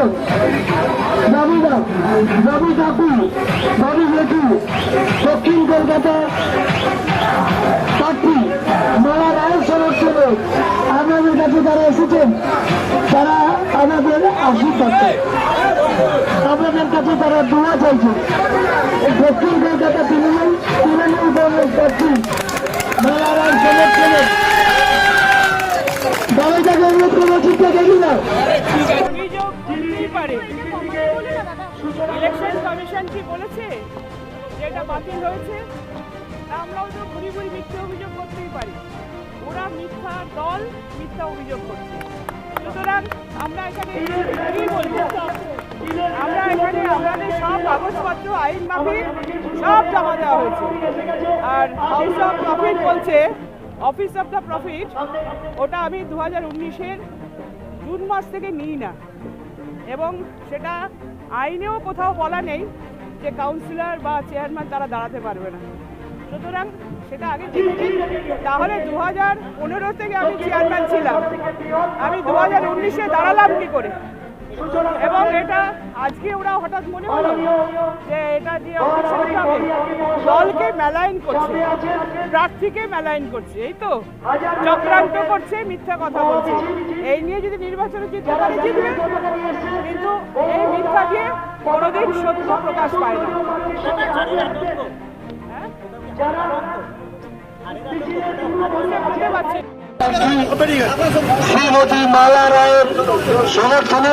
বছর রবিদা রবি কাকু রবি জেঠু দক্ষিণ কলকাতা প্রার্থী মালা রায়ের সমর্থনে আপনাদের কাছে যারা এসেছেন তারা আমাদের আশীর্বাদ। আপনাদের কাছে তারা দোয়া চাইছে দক্ষিণ কলকাতা তৃণমূল তৃণমূল কংগ্রেস প্রার্থী মালা রায়ের সমর্থনে দলটাকে অনুরোধ করব অভিযোগ করতেই পারে। ইলেকশন কমিশন কি বলেছে? যেটা বাতিল হয়েছে আমরাও তো ঘুরি ঘুরি মিথ্যে অভিযোগ করতেই পারি। ওরা মিথ্যা দল, মিথ্যা অভিযোগ করছে। সুতরাং আমরা এখানে কি বলব? আমরা এখানে আমাদের সব কাগজপত্র, আইন মাফিক, সব জমা দেওয়া হয়েছে। আর হাউস অফ প্রফিট বলছে অফিস অফ দ্য প্রফিট ওটা আমি দু হাজার উনিশের জুন মাস থেকে নিই না। এবং সেটা আইনেও কোথাও বলা নেই যে কাউন্সিলর বা চেয়ারম্যান তারা দাঁড়াতে পারবে না। সুতরাং সেটা আগে তাহলে দু হাজার পনেরো থেকে আমি চেয়ারম্যান ছিলাম। আমি দু হাজার উনিশে দাঁড়ালাম কি করে? এবং এটা আজকে ওরা হঠাৎ মনে হলো যে এটা দিয়ে দলকে মেলাইন করছে প্রার্থীকে মেলাইন করছে এই তো? চক্রান্ত করছে মিথ্যা কথা বলছে। এই নিয়ে যদি নির্বাচনে জিততে পারে জিতবে। কিন্তু এই মিথ্যা দিয়ে কোনোদিন সত্য প্রকাশ পায় না। হ্যাঁ? বুঝতে বুঝতে পারছি শ্রীমতী মালা রায়ের সমর্থনে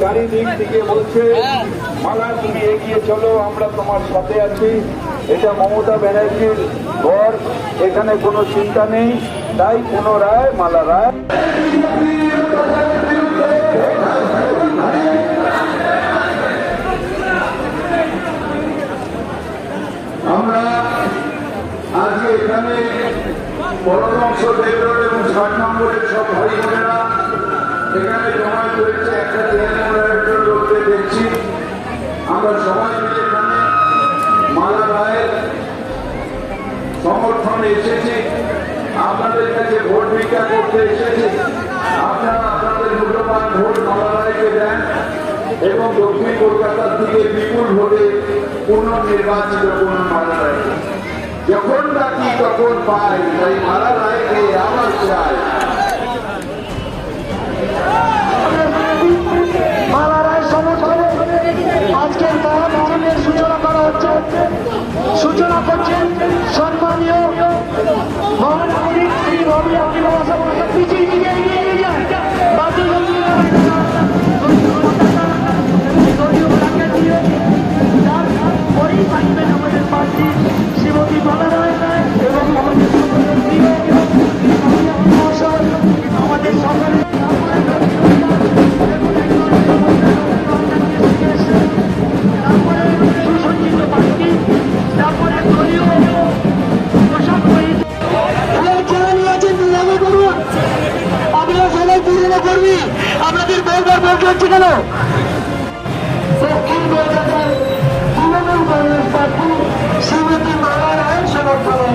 চারিদিক থেকে বলছে, মালা তুমি এগিয়ে চলো, আমরা তোমার সাথে আছি। এটা মমতা ব্যানার্জির ঘর, এখানে কোনো চিন্তা নেই। তাই পুনরায় মালা রায়। আমরা আজকে এখানে পরমংশ দেবর এবং ষাট নম্বরের সব ভাই বোনেরা এখানে জমা করেছে একটা একজন লোককে দেখছি। আমরা সবাই মিলে এখানে মালা রায়ের সমর্থনে এসেছি। আপনাদের কাছে ভোট ভিক্ষা করতে এসেছি। আপনারা আপনাদের মূল্যবান ভোট মালা রায়কে দেন এবং দক্ষিণ কলকাতার দিকে বিপুল ভোটে পুনর্নির্বাচিত করুন মালা রায়কে যখন ডাকি তখন পাই, তাই মারা রায়কে আপনাদের বেলবার বলতে হচ্ছে কেন? দক্ষিণ কলকাতার তৃণমূল কংগ্রেস প্রার্থী শ্রীমতী মালা রায় সমর্থনে